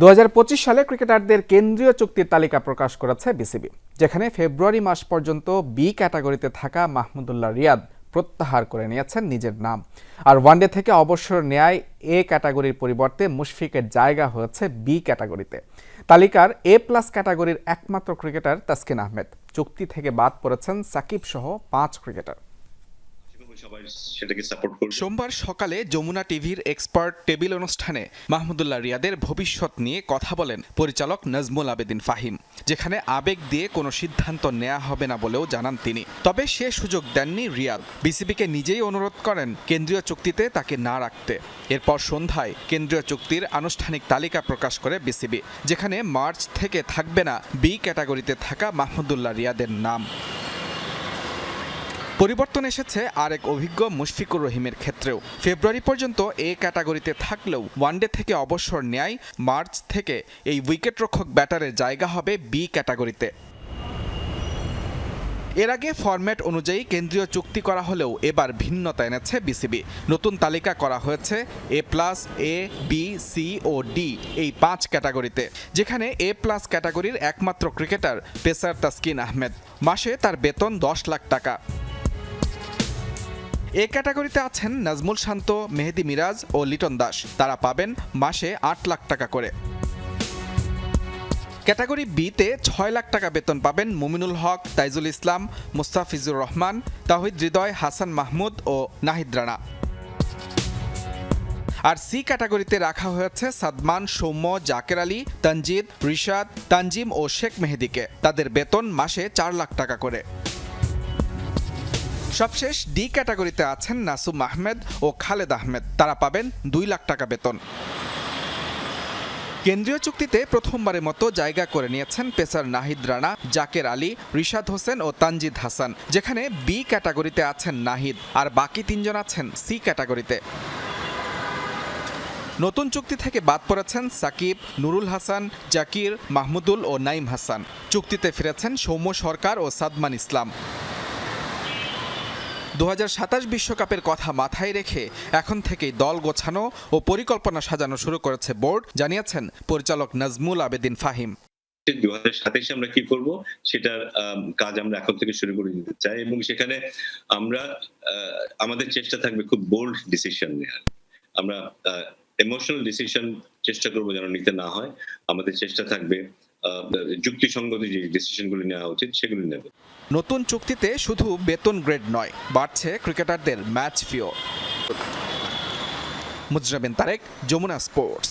দু হাজার পঁচিশ সালে ক্রিকেটারদের কেন্দ্রীয় চুক্তির তালিকা প্রকাশ করেছে বিসিবি, যেখানে ফেব্রুয়ারি মাস পর্যন্ত বি ক্যাটাগরিতে থাকা মাহমুদুল্লাহ রিয়াদ প্রত্যাহার করে নিয়েছেন নিজের নাম। আর ওয়ানডে থেকে অবসর নেয় এ ক্যাটাগরির পরিবর্তে মুশফিকের জায়গা হয়েছে বি ক্যাটাগরিতে। তালিকার এ প্লাস ক্যাটাগরির একমাত্র ক্রিকেটার তাসকিন আহমেদ। চুক্তি থেকে বাদ পড়েছেন সাকিব সহ পাঁচ ক্রিকেটার। সোমবার সকালে যমুনা টিভির এক্সপার্ট টেবিল অনুষ্ঠানে মাহমুদুল্লাহ রিয়াদের ভবিষ্যৎ নিয়ে কথা বলেন পরিচালক নাজমুল আবেদিন ফাহিম, যেখানে আবেগ দিয়ে কোনো সিদ্ধান্ত নেওয়া হবে না বলেও জানান তিনি। তবে সে সুযোগ দেননি রিয়াদ। বিসিবিকে নিজেই অনুরোধ করেন কেন্দ্রীয় চুক্তিতে তাকে না রাখতে। এরপর সন্ধ্যায় কেন্দ্রীয় চুক্তির আনুষ্ঠানিক তালিকা প্রকাশ করে বিসিবি, যেখানে মার্চ থেকে থাকবে না বি ক্যাটাগরিতে থাকা মাহমুদুল্লাহ রিয়াদের নাম। পরিবর্তন এসেছে আরেক অভিজ্ঞ মুশফিকুর রহিমের ক্ষেত্রেও। ফেব্রুয়ারি পর্যন্ত এ ক্যাটাগরিতে থাকলেও ওয়ানডে থেকে অবসর নেয় মার্চ থেকে এই উইকেটরক্ষক ব্যাটারের জায়গা হবে বি ক্যাটাগরিতে। এর আগে ফরম্যাট অনুযায়ী কেন্দ্রীয় চুক্তি করা হলেও এবার ভিন্নতা এনেছে বিসিবি নতুন তালিকা করা হয়েছে A plus A B C O D এই পাঁচ ক্যাটাগরিতে, যেখানে এ প্লাস ক্যাটাগরির একমাত্র ক্রিকেটার পেসার তাসকিন আহমেদ। মাসে তার বেতন দশ লাখ টাকা। এ ক্যাটাগরিতে আছেন নাজমুল শান্ত, মেহেদি মিরাজ ও লিটন দাস। তারা পাবেন মাসে আট লাখ টাকা করে। ক্যাটাগরি বিতে ছয় লাখ টাকা বেতন পাবেন মুমিনুল হক, তাইজুল ইসলাম, মুস্তাফিজুর রহমান তাহিদ হৃদয়, হাসান মাহমুদ ও নাহিদ রানা। আর সি ক্যাটাগরিতে রাখা হয়েছে সাদমান, সৌম্য, জাকের আলী, তানজিদ, রিশাদ, তানজিম ও শেখ মেহেদিকে। তাদের বেতন মাসে চার লাখ টাকা করে। সবশেষ ডি ক্যাটাগরিতে আছেন নাসুম আহমেদ ও খালেদ আহমেদ। তারা পাবেন দুই লাখ টাকা বেতন। কেন্দ্রীয় চুক্তিতে প্রথমবারের মতো জায়গা করে নিয়েছেন পেসার নাহিদ রানা, জাকের আলী, রিশাদ হোসেন ও তানজিদ হাসান। যেখানে বি ক্যাটাগরিতে আছেন নাহিদ আর বাকি তিনজন আছেন সি ক্যাটাগরিতে। নতুন চুক্তি থেকে বাদ পড়েছেন সাকিব, নুরুল হাসান, জাকির, মাহমুদুল ও নাইম হাসান। চুক্তিতে ফিরেছেন সৌম্য সরকার ও সাদমান ইসলাম। দু বিশ্বকাপের কথা মাথায় রেখে এখন থেকেই দল গোছানো ও পরিকল্পনা সাজানো শুরু করেছে বোর্ড, জানিয়েছেন পরিচালক নাজমুল আবেদিন ফাহিম। দু হাজার সাতাইশে আমরা কি করব? সেটার কাজ আমরা এখন থেকে শুরু করে দিতে চাই এবং সেখানে আমরা আমাদের চেষ্টা থাকবে খুব বোল্ড ডিসিশন নেওয়ার আমরা ইমোশনাল ডিসিশন চেষ্টা করব যেন নিতে না হয়। আমাদের চেষ্টা থাকবে যুক্তিসঙ্গত যে ডিসিশনগুলি নেওয়া উচিত, সেগুলি নেবে। নতুন চুক্তিতে শুধু বেতন গ্রেড নয়, বাড়ছে ক্রিকেটারদের ম্যাচ ফিও। মুজরাবিন তারেক, যমুনা স্পোর্টস।